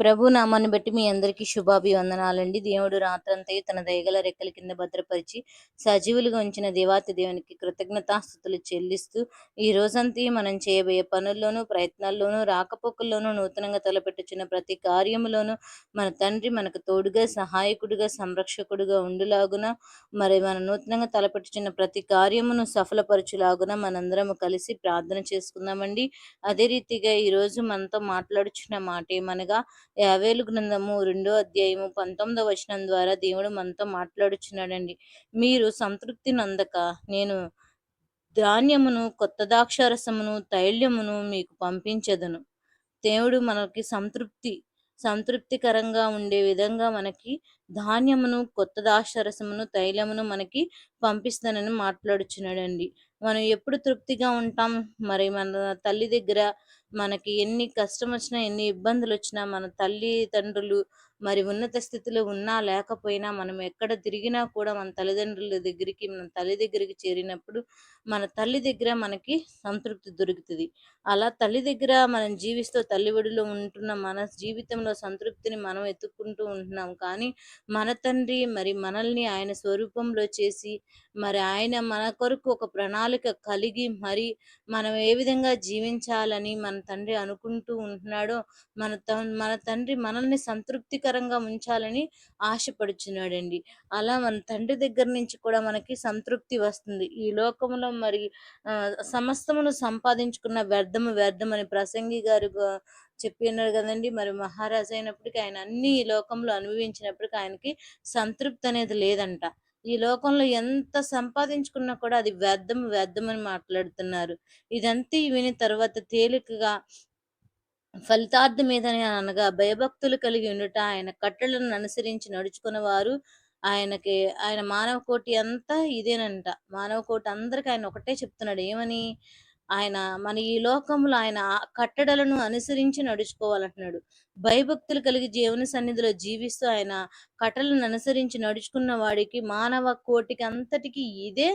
ప్రభు నామాన్ని బట్టి మీ అందరికీ శుభాభివందనాలండి. దేవుడు రాత్రంతయు తన దయగల రెక్కల కింద భద్రపరిచి సజీవులుగా ఉంచిన దేవాతి దేవునికి కృతజ్ఞతాస్థుతులు చెల్లిస్తూ ఈ రోజంతా మనం చేయబోయే పనుల్లోనూ ప్రయత్నాల్లోనూ రాకపోకల్లోనూ నూతనంగా తలపెట్టుచున్న ప్రతి కార్యములోనూ మన తండ్రి మనకు తోడుగా సహాయకుడిగా సంరక్షకుడిగా ఉండులాగున మరి మన నూతనంగా తలపెట్టుచున్న ప్రతి కార్యమును సఫలపరచులాగున మనందరము కలిసి ప్రార్థన చేసుకుందామండి. అదే రీతిగా ఈరోజు మనతో మాట్లాడుచున్న మాట ఏమనగా యావేలు గ్రంథము రెండో అధ్యాయము పంతొమ్మిదో వచనం ద్వారా దేవుడు మనతో మాట్లాడుచున్నాడండి. మీరు సంతృప్తి నందక నేను ధాన్యమును కొత్త ద్రాక్షారసమును తైల్యమును మీకు పంపించదను. దేవుడు మనకి సంతృప్తి సంతృప్తికరంగా ఉండే విధంగా మనకి ధాన్యమును కొత్త ద్రాక్షారసమును తైలమును మనకి పంపిస్తానని మాట్లాడుచున్నాడండి. మనం ఎప్పుడు తృప్తిగా ఉంటాం? మరి మన తల్లి దగ్గర మనకి ఎన్ని కష్టం వచ్చినా ఎన్ని ఇబ్బందులు వచ్చినా మన తల్లిదండ్రులు మరి ఉన్నత స్థితిలో ఉన్నా లేకపోయినా మనం ఎక్కడ తిరిగినా కూడా మన తల్లిదండ్రుల దగ్గరికి మన తల్లి దగ్గరికి చేరినప్పుడు మన తల్లి దగ్గర మనకి సంతృప్తి దొరుకుతుంది. అలా తల్లి దగ్గర మనం జీవిస్తూ తల్లి ఒడిలో ఉంటున్న మన జీవితంలో సంతృప్తిని మనం ఎత్తుక్కుంటూ ఉంటున్నాం. కానీ మన తండ్రి మరి మనల్ని ఆయన స్వరూపంలో చేసి మరి ఆయన మన కొరకు ఒక ప్రణాళిక కలిగి మరి మనం ఏ విధంగా జీవించాలని మన తండ్రి అనుకుంటూ ఉంటున్నాడో మన మన తండ్రి మనల్ని సంతృప్తికరంగా ఉంచాలని ఆశపడుచున్నాడండి. అలా మన తండ్రి దగ్గర నుంచి కూడా మనకి సంతృప్తి వస్తుంది. ఈ లోకంలో మరి సమస్తమును సంపాదించుకున్న వ్యర్థము వ్యర్థమని ప్రసంగి గారు చెప్పి ఉన్నారు కదండి. మరి మహారాజు అయినప్పటికీ ఆయన అన్ని ఈ లోకంలో అనుభవించినప్పటికీ ఆయనకి సంతృప్తి అనేది లేదంట. ఈ లోకంలో ఎంత సంపాదించుకున్నా కూడా అది వ్యర్థం వ్యర్థమని మాట్లాడుతున్నారు. ఇదంతా విని తర్వాత తేలికగా ఫలితార్థం మీదని అనగా భయభక్తులు కలిగి ఉండుట ఆయన కట్టలను అనుసరించి నడుచుకున్న వారు ఆయనకి ఆయన మానవ కోటి అంతా ఇదేనంట. మానవ కోటి అందరికి ఆయన ఒకటే చెప్తున్నాడు. ఏమని? ఆయన మన ఈ లోకంలో ఆయన కట్టడలను అనుసరించి నడుచుకోవాలంటున్నాడు. భయభక్తులు కలిగి జీవన సన్నిధిలో జీవిస్తూ ఆయన కట్టలను అనుసరించి నడుచుకున్న వాడికి మానవ కోటికి అంతటికి ఇదే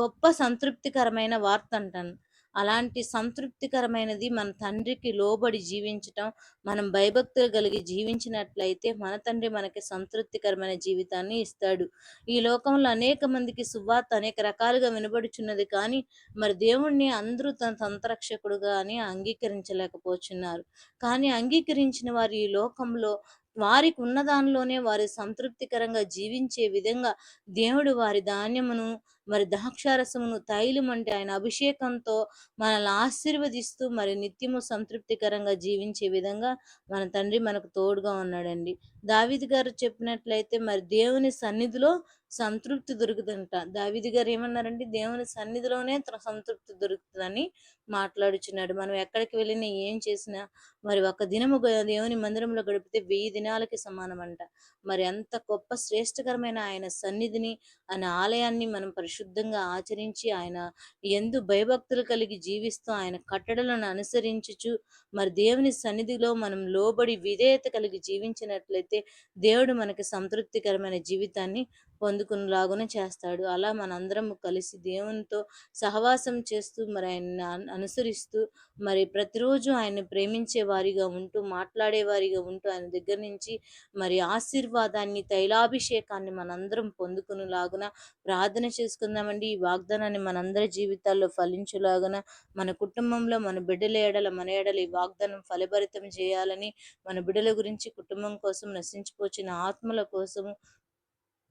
గొప్ప సంతృప్తికరమైన వార్త అంటాను. అలాంటి సంతృప్తికరమైనది మన తండ్రికి లోబడి జీవించటం మనం భయభక్తులు కలిగి జీవించినట్లయితే మన తండ్రి మనకి సంతృప్తికరమైన జీవితాన్ని ఇస్తాడు. ఈ లోకంలో అనేక మందికి సువార్త అనేక రకాలుగా వినబడుచున్నది కానీ మరి దేవుణ్ణి అందరూ తన సంతరక్షకుడుగా అని అంగీకరించలేకపోతున్నారు. కానీ అంగీకరించిన వారు ఈ లోకంలో వారికి ఉన్న దానిలోనే వారి సంతృప్తికరంగా జీవించే విధంగా దేవుడు వారి ధాన్యమును మరి ద్రాక్షారసమును తైలం అంటే ఆయన అభిషేకంతో మనల్ని ఆశీర్వదిస్తూ మరి నిత్యము సంతృప్తికరంగా జీవించే విధంగా మన తండ్రి మనకు తోడుగా ఉన్నాడండి. దావిది గారు చెప్పినట్లయితే మరి దేవుని సన్నిధిలో సంతృప్తి దొరుకుతుంట దావిది గారు ఏమన్నారంటే దేవుని సన్నిధిలోనే సంతృప్తి దొరుకుతుందని మాట్లాడుచున్నాడు. మనం ఎక్కడికి వెళ్ళినా ఏం చేసినా మరి ఒక దినము దేవుని మందిరంలో గడిపితే వెయ్యి దినాలకి సమానం అంట మరి అంత గొప్ప శ్రేష్టకరమైన ఆయన సన్నిధిని ఆయన ఆలయాన్ని మనం పరిశుద్ధంగా ఆచరించి ఆయన ఎందు భయభక్తులు కలిగి జీవిస్తూ ఆయన కట్టడలను అనుసరించుచు మరి దేవుని సన్నిధిలో మనం లోబడి విధేయత కలిగి జీవించినట్లయితే దేవుడు మనకి సంతృప్తికరమైన జీవితాన్ని పొందుకునేలాగానే చేస్తాడు. అలా మనందరము కలిసి దేవునితో సహవాసం చేస్తూ మరి ఆయన అనుసరిస్తూ మరి ప్రతిరోజు ఆయన ప్రేమించే వారిగా ఉంటూ మాట్లాడే వారిగా ఉంటూ ఆయన దగ్గర నుంచి మరి ఆశీర్వాదాన్ని తైలాభిషేకాన్ని మనందరం పొందుకునేలాగున ప్రార్థన చేసుకుందామండి. ఈ వాగ్దానాన్ని మనందరి జీవితాల్లో ఫలించేలాగున మన కుటుంబంలో మన బిడ్డల ఏడల మన ఏడల ఈ వాగ్దానం ఫలభరితం చేయాలని మన బిడ్డల గురించి కుటుంబం కోసం నశించిపోచిన ఆత్మల కోసము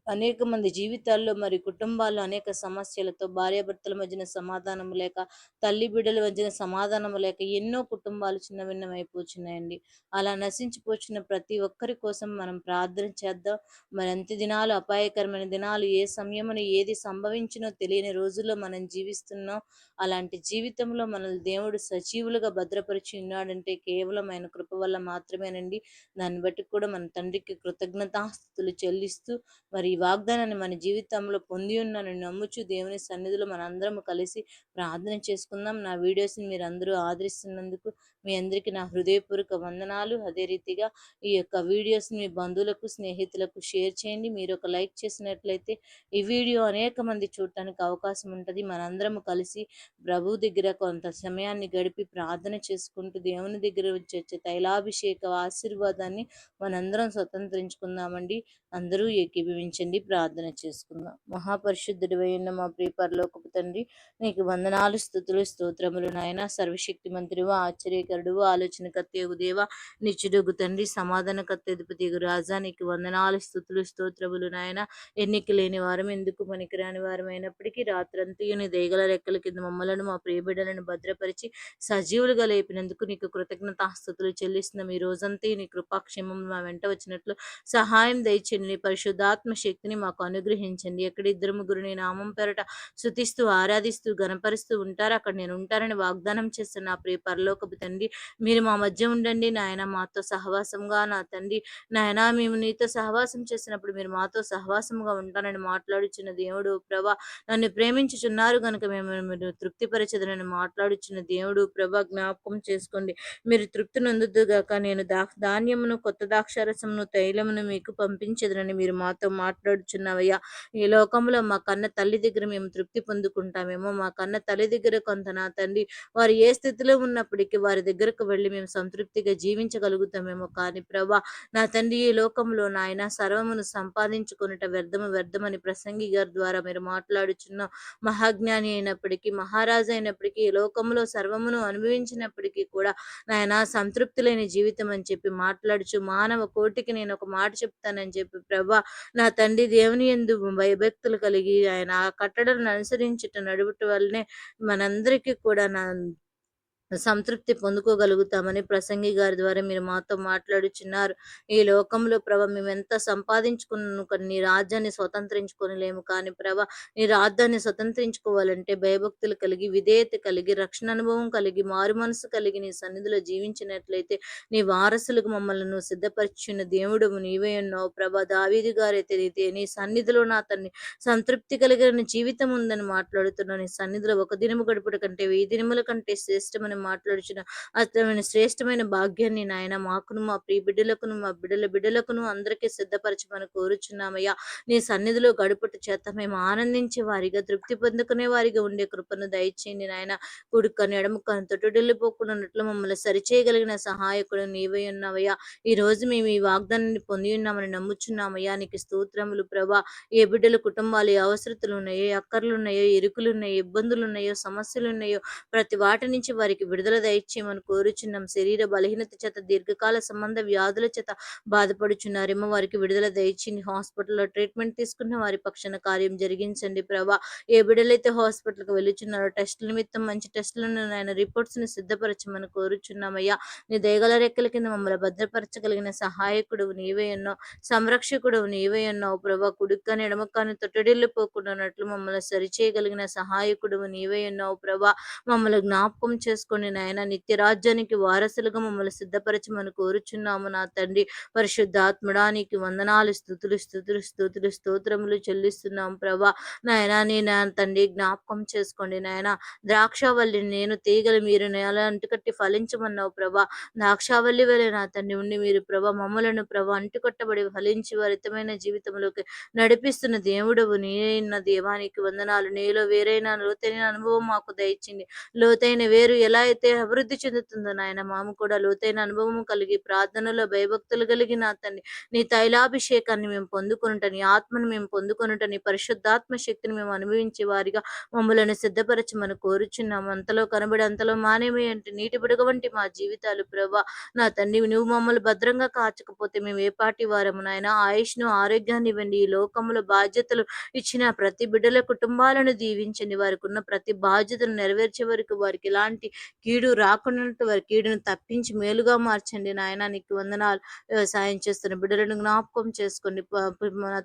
అనేక మంది జీవితాల్లో మరి కుటుంబాల్లో అనేక సమస్యలతో భార్యాభర్తల మధ్యన సమాధానం లేక తల్లి బిడ్డల మధ్యన సమాధానం లేక ఎన్నో కుటుంబాలు చిన్న భిన్నమైపోతున్నాయండి అలా నశించిపోచిన ప్రతి ఒక్కరి కోసం మనం ప్రార్థన చేద్దాం. మరి అంత్య దినాలు అపాయకరమైన దినాలు ఏ సమయమున ఏది సంభవించినో తెలియని రోజుల్లో మనం జీవిస్తున్నాం. అలాంటి జీవితంలో మనల్ని దేవుడు సజీవులుగా భద్రపరిచి ఉన్నాడంటే కేవలం ఆయన కృప వల్ల మాత్రమేనండి. దాన్ని బట్టి కూడా మన తండ్రికి కృతజ్ఞతాస్థుతులు చెల్లిస్తూ మరి ఈ వాగ్దానాన్ని మన జీవితంలో పొంది ఉన్నానని నమ్ముచు దేవుని సన్నిధిలో మనందరం కలిసి ప్రార్థన చేసుకుందాం. నా వీడియోస్ని మీరు అందరూ ఆదరిస్తున్నందుకు మీ అందరికీ నా హృదయపూర్వక వందనాలు. అదే రీతిగా ఈ యొక్క వీడియోస్ని మీ బంధువులకు స్నేహితులకు షేర్ చేయండి. మీరు ఒక లైక్ చేసినట్లయితే ఈ వీడియో అనేక మంది చూడటానికి అవకాశం ఉంటుంది. మనందరం కలిసి ప్రభు దగ్గర కొంత సమయాన్ని గడిపి ప్రార్థన చేసుకుంటూ దేవుని దగ్గర వచ్చే తైలాభిషేక ఆశీర్వాదాన్ని మనందరం స్వతంత్రించుకుందామండి. అందరూ ఏకీభవించారు ఏకీభవించండి ప్రార్థన చేసుకుందాం. మహాపరిశుద్ధుడివై ఉన్న మా ప్రియపరలోకపు తండ్రి నీకు వందనాలు స్థుతులు స్తోత్రములు నాయన. సర్వశక్తి మంత్రివా ఆశ్చర్యకరుడువు ఆలోచన కత్తేగు దేవ నిచ్చుడుగు తండ్రి సమాధాన కత్తెదుపతి రాజా. నీకు వందనాలు స్థుతులు స్తోత్రములు నాయన. ఎన్నిక లేని వారం ఎందుకు పనికిరాని వారం అయినప్పటికీ రాత్రంతయు నీ దేగల రెక్కల కింద మమ్మలను మా ప్రియబిడ్డలను భద్రపరిచి సజీవులుగా లేపినందుకు నీకు కృతజ్ఞతాస్థుతులు చెల్లిస్తున్నాం. ఈ రోజంతా నీ కృపాక్షేమం మా వెంట వచ్చినట్లు సహాయం దయచేయండి. నీ పరిశుద్ధాత్మ శక్తిని మాకు అనుగ్రహించండి. ఎక్కడ ఇద్దరు ముగ్గురు నీ నామం పేరట శుతిస్తూ ఆరాధిస్తూ గనపరుస్తూ ఉంటారు అక్కడ నేను ఉంటారని వాగ్దానం చేస్తున్న నా ప్రియ పరలోకపు తండ్రి మీరు మా మధ్య ఉండండి. నాయన మాతో సహవాసంగా నా తండ్రి నాయన మేము నీతో సహవాసం చేసినప్పుడు మీరు మాతో సహవాసంగా ఉంటానని మాట్లాడుచున్న దేవుడు ప్రభా నన్ను ప్రేమించుచున్నారు కనుక మేము మీరు తృప్తిపరచదనని మాట్లాడుచున్న దేవుడు ప్రభా జ్ఞాపకం చేసుకోండి. మీరు తృప్తి నొందుగాక నేను దా ధాన్యమును కొత్త ద్రాక్షారసమును తైలమును మీకు పంపించదనని మీరు మాతో మాట్లాడుచున్నవయ్యా. ఈ లోకంలో మా కన్న తల్లి దగ్గర మేము తృప్తి పొందుకుంటామేమో. మా కన్న తల్లి దగ్గర కొంత నా తండ్రి వారు ఏ స్థితిలో ఉన్నప్పటికీ వారి దగ్గరకు వెళ్ళి మేము సంతృప్తిగా జీవించగలుగుతామేమో. కానీ ప్రభా నా తండ్రి ఈ లోకంలో నాయన సర్వమును సంపాదించుకున్నట వ్యర్థము వ్యర్థమని ప్రసంగి గారి ద్వారా మీరు మాట్లాడుచున్న మహాజ్ఞాని అయినప్పటికీ మహారాజు అయినప్పటికీ ఈ లోకంలో సర్వమును అనుభవించినప్పటికీ కూడా నాయన సంతృప్తి లేని జీవితం అని చెప్పి మాట్లాడుచు మానవ కోటికి నేను ఒక మాట చెప్తానని చెప్పి ప్రభా నా తండ్రి దేవుని ఎందు భయభక్తులు కలిగి ఆయన ఆ కట్టడలను అనుసరించుట నడుపుట వల్లనే మనందరికీ కూడా నా సంతృప్తి పొందుకోగలుగుతామని ప్రసంగి గారి ద్వారా మీరు మాతో మాట్లాడుచున్నారు. ఈ లోకంలో ప్రభ మేము ఎంత సంపాదించుకున్నాను కానీ నీ రాజ్యాన్ని స్వతంత్రించుకోలేము కానీ ప్రభ నీ రాజ్యాన్ని స్వతంత్రించుకోవాలంటే భయభక్తులు కలిగి విధేయత కలిగి రక్షణ అనుభవం కలిగి మారు మనసు కలిగి నీ సన్నిధిలో జీవించినట్లయితే నీ వారసులకు మమ్మల్ని నువ్వు సిద్ధపరిచిన దేవుడు నీవే ఉన్నావు ప్రభ దావీది గారైతే నీ సన్నిధిలో నా అతన్ని సంతృప్తి కలిగిన జీవితం ఉందని మాట్లాడుతున్నాను నీ సన్నిధిలో ఒక దినము గడుపుట కంటే వెయ్యి దినముల కంటే శ్రేష్టమని మాట్లాడుచున్న అతమైన శ్రేష్టమైన భాగ్యాన్ని నాయన. మాకును మా ప్రియ బిడ్డలకును మా బిడ్డల బిడ్డలకును అందరికీ సిద్ధపరచమని కోరుచున్నామయ్యా. నీ సన్నిధిలో గడుపుట చేత మేము ఆనందించే వారిగా తృప్తి పొందుకునే వారిగా ఉండే కృపను దయచేయండి నాయన. కుడుకని ఎడముకని తొట్టుడెళ్ళిపోకుండా మమ్మల్ని సరిచేయగలిగిన సహాయకుడు నీవై ఉన్నావయ్యా. ఈ రోజు మేము ఈ వాగ్దానాన్ని పొంది ఉన్నామని నమ్ముచున్నామయ్యా. నీకు స్తోత్రములు ప్రభా. ఏ బిడ్డల కుటుంబాలు ఏ అవసరతలు ఉన్నాయో అక్కర్లు ఉన్నాయో ఇరుకులు ఉన్నాయో ఇబ్బందులు ఉన్నాయో సమస్యలు ఉన్నాయో ప్రతి వాటి నుంచి వారికి విడుదల దయచేయమని కోరుచున్నాం. శరీర బలహీనత చేత దీర్ఘకాల సంబంధ వ్యాధుల చేత బాధపడుచున్నారేమో వారికి విడుదల దయచేయండి హాస్పిటల్లో ట్రీట్మెంట్ తీసుకున్న వారి పక్షాన కార్యం జరిగించండి ప్రభా. ఏ బిడ్డలైతే హాస్పిటల్కి వెళ్ళుచున్నారో టెస్టుల నిమిత్తం మంచి టెస్టులను ఆయన రిపోర్ట్స్ని సిద్ధపరచమని కోరుచున్నామయ్యా నీ దయగల రెక్కల కింద మమ్మల్ని భద్రపరచగలిగిన సహాయకుడు నీవే ఉన్నావు సంరక్షకుడు నీవే ఉన్నావు ప్రభా. కుడుక్కని ఎడమక్కని పోకుండా మమ్మల్ని సరిచేయగలిగిన సహాయకుడు నీవే ఉన్నావు ప్రభా. మమ్మల్ని జ్ఞాపకం చేసుకుని నాయన నిత్య రాజ్యానికి వారసులుగా మమ్మల్ని సిద్ధపరచమని కోరుచున్నాము నా తండ్రి. పరిశుద్ధాత్మడా నీకు వందనాలు స్థుతులు స్థుతులు స్థుతులు స్తోత్రములు చెల్లిస్తున్నాం ప్రభా. నాయన నా తండ్రి జ్ఞాపకం చేసుకోండి నాయన. ద్రాక్షావల్లి నేను తీగలు మీరు నేల అంటుకట్టి ఫలించమన్నావు ప్రభా. ద్రాక్షావల్లి వలె నా తండ్రి ఉండి మీరు ప్రభా మమ్మలను ప్రభా అంటుకట్టబడి ఫలించి వరితమైన జీవితంలోకి నడిపిస్తున్న దేవుడవు. నేన దేవానికి వందనాలు. నీలో వేరైన లోతైన అనుభవం మాకు దయచింది లోతైన వేరు ఎలా అయితే అభివృద్ధి చెందుతుందో నాయన. మాము కూడా లోతైన అనుభవం కలిగి ప్రార్థనలో భయభక్తులు కలిగి నా తండ్రి నీ తైలాభిషేకాన్ని మేము పొందుకొనుట నీ ఆత్మను మేము పొందుకొనుటని పరిశుద్ధాత్మ శక్తిని మేము అనుభవించే వారిగా మమ్మలను సిద్ధపరచమని కోరుచున్నాము. అంతలో కనబడి అంతలో మానేమి అంటే నీటి బుడగ వంటి మా జీవితాలు ప్రభా. నా తండ్రి నువ్వు మమ్మల్ని భద్రంగా కాచకపోతే మేము ఏ పాటి వారము నాయన? ఆయుష్ను ఆరోగ్యాన్ని ఇవ్వండి ఈ లోకములో బాధ్యతలు ఇచ్చిన ప్రతి బిడ్డల కుటుంబాలను దీవించండి. వారికి ఉన్న ప్రతి బాధ్యతను నెరవేర్చే వరకు వారికి ఎలాంటి కీడు రాకుండా వారి కీడును తప్పించి మేలుగా మార్చండి నాయన. నీకు వందనాలు వ్యవసాయం చేస్తున్న బిడ్డలను జ్ఞాపకం చేసుకోండి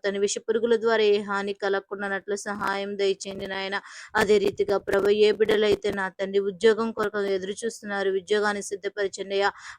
తన విష పురుగుల ద్వారా ఏ హాని కలగకుండానట్లు సహాయం దయచేయండి నాయన. అదే రీతిగా ప్రభు ఏ బిడ్డలైతే నా తండ్రి ఉద్యోగం కొరకు ఎదురు చూస్తున్నారు ఉద్యోగాన్ని సిద్ధపరచండి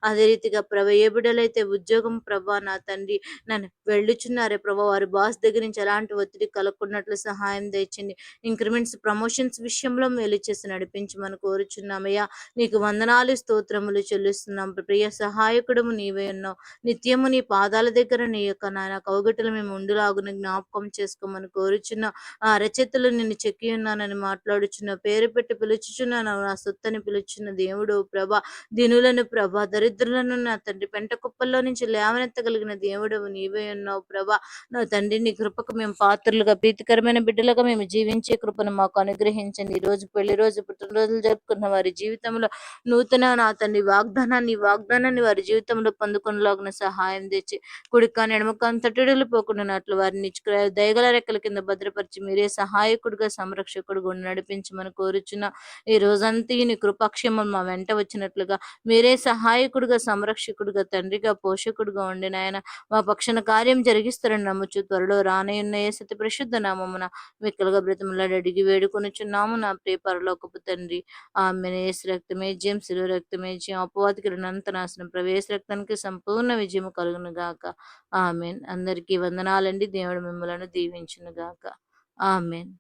అదే రీతిగా ప్రభ ఏ బిడ్డలైతే ఉద్యోగం ప్రభా నా తండ్రి నన్ను వెళ్ళుచున్నారే ప్రభా వారి బాస్ దగ్గర నుంచి ఎలాంటి ఒత్తిడి కలగకున్నట్లు సహాయం తెచ్చింది ఇంక్రిమెంట్స్ ప్రమోషన్స్ విషయంలో మేలు చేసి నడిపించి మనం కోరుచున్నామయ్యా. నీకు వందనాలు స్తోత్రములు చెల్లిస్తున్నాం. ప్రియ సహాయకుడము నీవే ఉన్నావు. నిత్యము నీ పాదాల దగ్గర నీ యొక్క నాయన కౌగటలు మేము ఉండులాగున జ్ఞాపకం చేసుకోమని కోరుచున్న. ఆ అరచేతులు నిన్ను చెక్కి ఉన్నానని మాట్లాడుచున్న. పేరు పెట్టి పిలుచుచున్నాను. నా సొత్తని పిలుచున్న దేవుడు ప్రభ దినులను ప్రభ దరిద్రులను నా తండ్రి పెంట కుప్పల్లో నుంచి లేవనెత్తగలిగిన దేవుడు నీవే ఉన్నావు ప్రభ. నా తండ్రి నీ కృపకు మేము పాత్రలుగా ప్రీతికరమైన బిడ్డలుగా మేము జీవించే కృపను మాకు అనుగ్రహించండి. ఈ రోజు పెళ్ళి రోజు పుట్టినరోజులు జరుపుకున్న వారి జీవితం జీవితంలో నూతన నా తండ్రి వాగ్దానాన్ని వాగ్దానాన్ని వారి జీవితంలో పొందుకునేలాగిన సహాయం తెచ్చి కుడికాని ఎడమకాని తట్టుడలు పోకుండానట్లు వారిని దయగల రెక్కల కింద భద్రపరిచి మీరే సహాయకుడిగా సంరక్షకుడుగా నడిపించమని కోరుచున్న ఈ రోజంతా నీ కృపాక్షేమం మా వెంట వచ్చినట్లుగా మీరే సహాయకుడిగా సంరక్షకుడిగా తండ్రిగా పోషకుడిగా ఉండి నాయన మా పక్షణ కార్యం జరిగిస్తారని నమ్ముచు త్వరలో రానయ్యున్న ఏ సతి ప్రసిద్ధ నామమున మిక్కలుగా బ్రతములాడి అడిగి వేడుకొనిచున్నాము నా ప్రియ పరలోకపు తండ్రి. ఆమె ఏసు రక్తమే జయం శిలు రక్తమే జయం. అపవాదికి రుణంత నాశనం ప్రవేశ రక్తానికి సంపూర్ణ విజయం కలుగును గాక. ఆమెన్. అందరికీ వందనాలండి. దేవుడు మిమ్మలను దీవించును గాక. ఆమెన్.